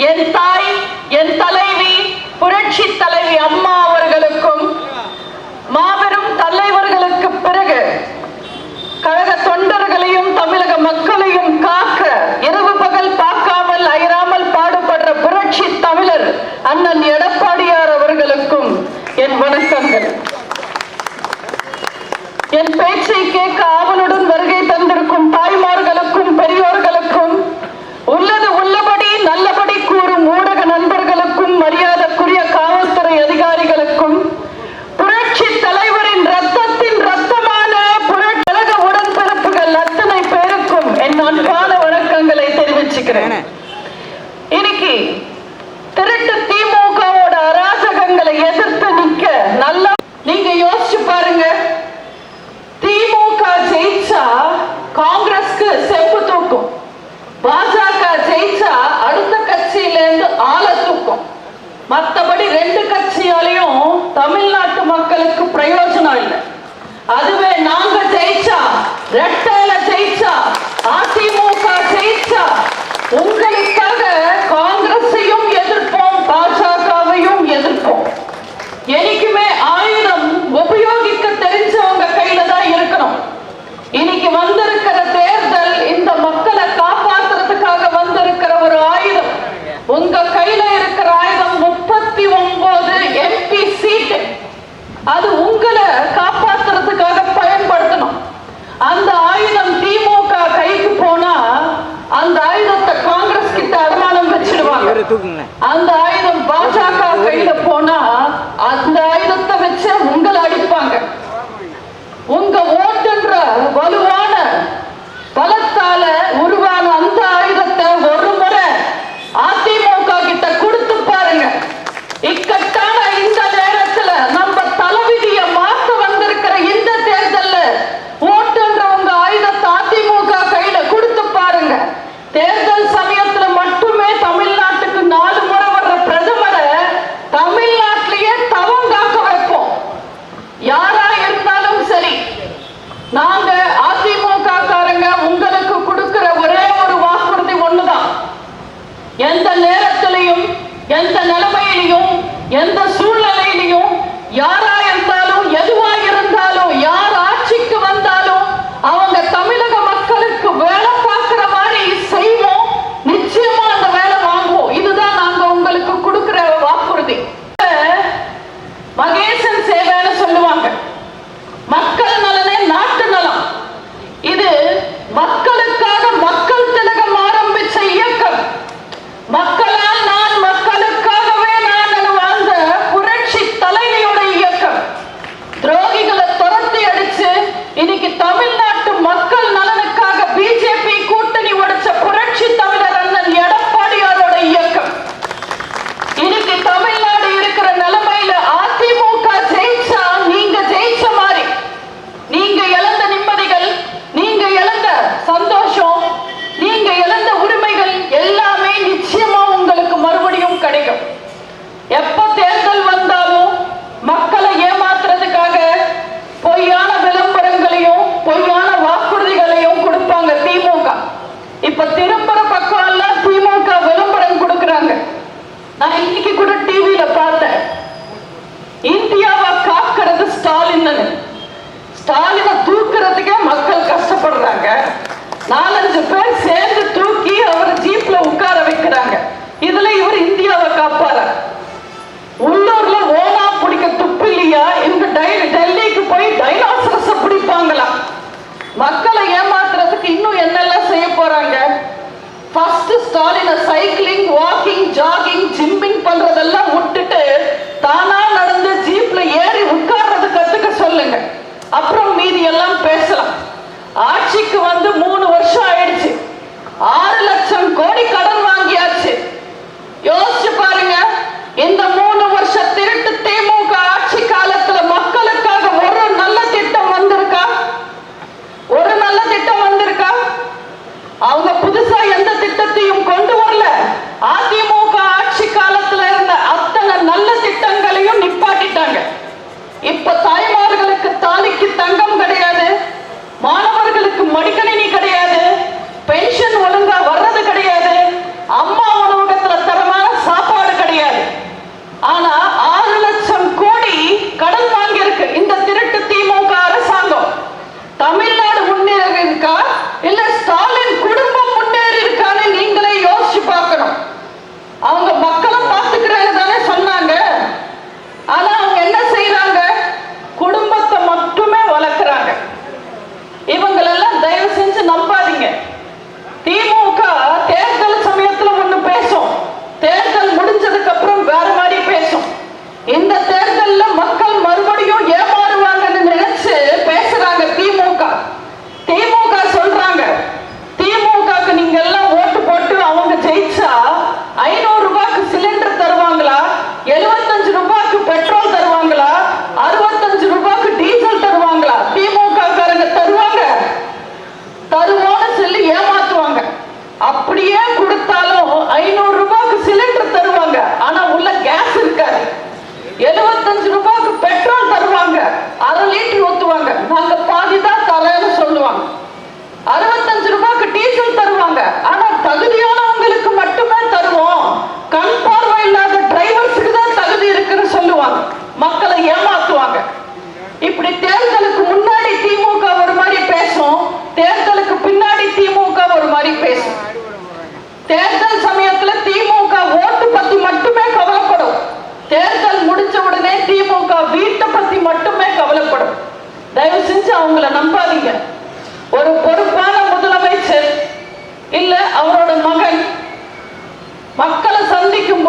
என் தாய் என் தலைவி புரட்சி தலைவி அம்மா அவர்களுக்கும் மாபெரும் தலைவர்களுக்கு பிறகு கழக தொண்டர்களையும் தமிழக மக்களையும் காக்க இரவு பகல் பார்க்காமல் அயராமல் பாடுபடுற புரட்சி தமிழர் அண்ணன் எடப்பாடியார் அவர்களுக்கும் என் வணக்கங்கள். என் பேச்சை கேட்க ஆவலுடன் வருகை தந்திருக்கும் தாய்மார் மத்தபடி ரெண்டு கட்சியாலையும் தமிழ்நாட்டு மக்களுக்கு பிரயோஜனம் இல்லை. அதுவே நாங்க ஜெயிச்சா ரெட்டையில ஜெயிச்சா அதிமுக ஜெயிச்சா உங்களுக்காக காங்கிரஸையும் எதிர்ப்போம் பாஜகவையும் எதிர்ப்போம். எனக்குமே ஆயுதம் உபயோகம் அந்த எந்த சூழ்நிலையிலையும் யாரால் இப்ப திரும்புற பக்கம் எல்லாம் திமுக விளம்பரம் கொடுக்கிறாங்க. நான் இன்னைக்கு கூட டிவியில பார்த்தேன். இந்தியாவை காக்கிறது ஸ்டாலின் ஸ்டாலினை தூக்குறதுக்கே மக்கள் கஷ்டப்படுறாங்க. நாலஞ்சு பேர் சேர்ந்து தூக்கி அவர் ஜீப்ல உட்கார வைக்கிறாங்க. இதுல இவர் இந்தியாவை காப்பாறாங்க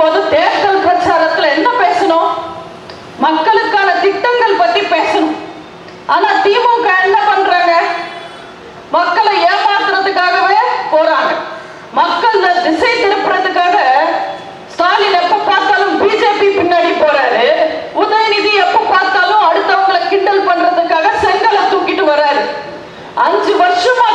போது தேர்தல் பிரச்சாரத்துல என்ன பேசணும்? மக்களுக்கான திட்டங்கள் பத்தி பேசணும். ஆனா திமுக என்ன பண்றாங்க? மக்களை ஏமாத்துறதுக்காகவே போறாங்க. மக்கள் திசை திருப்புறதுக்காக ஸ்டாலின் எப்ப பார்த்தாலும் பிஜேபி பின்னாடி போறாரு. உதயநிதி எப்ப பார்த்தாலும் அடுத்தவங்களை கிண்டல் பண்றதுக்காக செங்கலை தூக்கிட்டு வராரு. அஞ்சு வருஷமா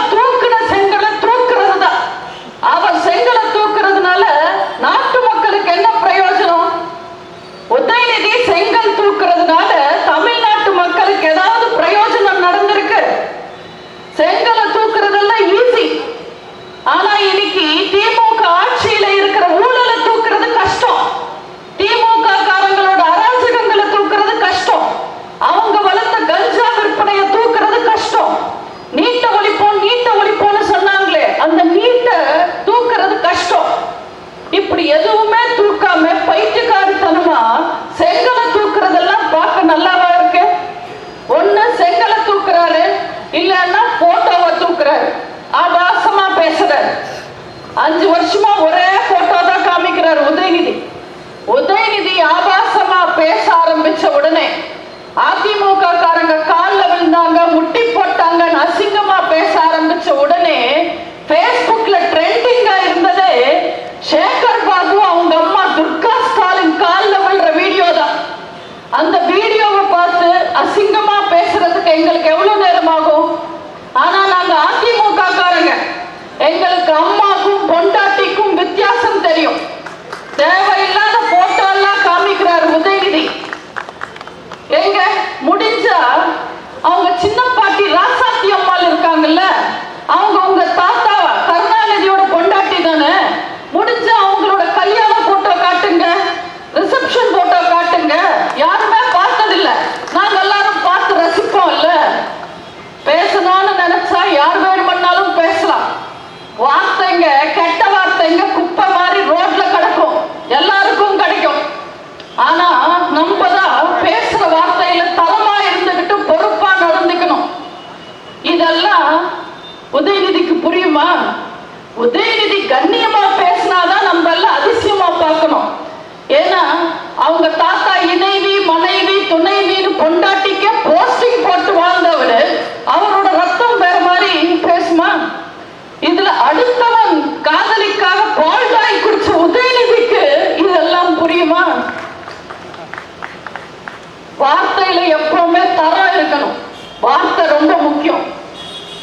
வார்த்தை ரொம்ப முக்கியம்.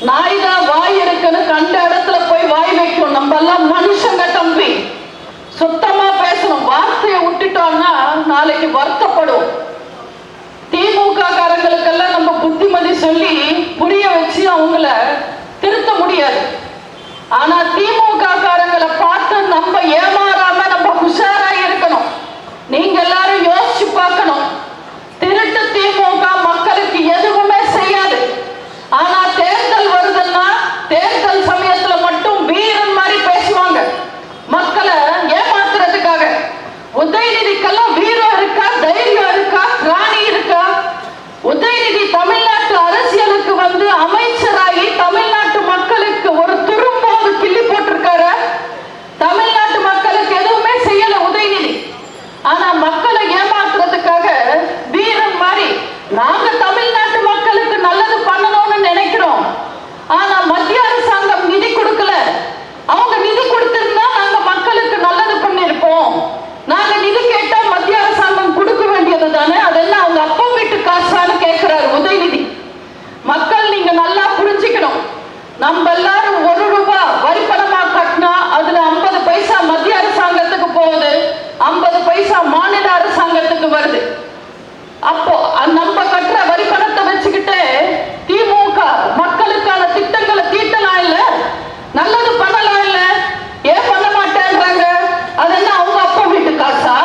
நாய் தான் வாய் இருக்குன்னு கண்ட இடத்துல போய் வாய் வைக்கும் நம்ம எல்லாம் மனுஷங்க தம்பி. சுத்தமா பேசணும். வார்த்தையை விட்டுட்டோம்னா நாளைக்கு வருத்தப்படும். திமுக காரங்களுக்கெல்லாம் நம்ம புத்திமதி சொல்லி புரிய வச்சு அவங்கள திருத்த முடியாது. ஆனா திமுக காரங்களை பார்த்து நம்ம ஏமாறாம நம்ம உஷாரா இருக்கணும். நீங்க எல்லாரும் யோசிச்சு பார்க்கணும். வந்து அமை நம்ம எல்லாரும் ஒரு ரூபாய் வரி கட்டினா அதுல ஐம்பது பைசா மத்திய அரசாங்கத்துக்கு போகுது. ஐம்பது பைசா மாநில அரசாங்கத்துக்கு வருது. அப்போ நம்ம கட்டுற வரி வச்சுக்கிட்டு திமுக மக்களுக்கான திட்டங்களை தீட்டலாம் இல்ல? நல்லது பண்ணலாம் இல்ல? ஏன் பண்ண மாட்டேன்றாங்க? அது என்ன அவங்க அப்பா வீட்டு காசா?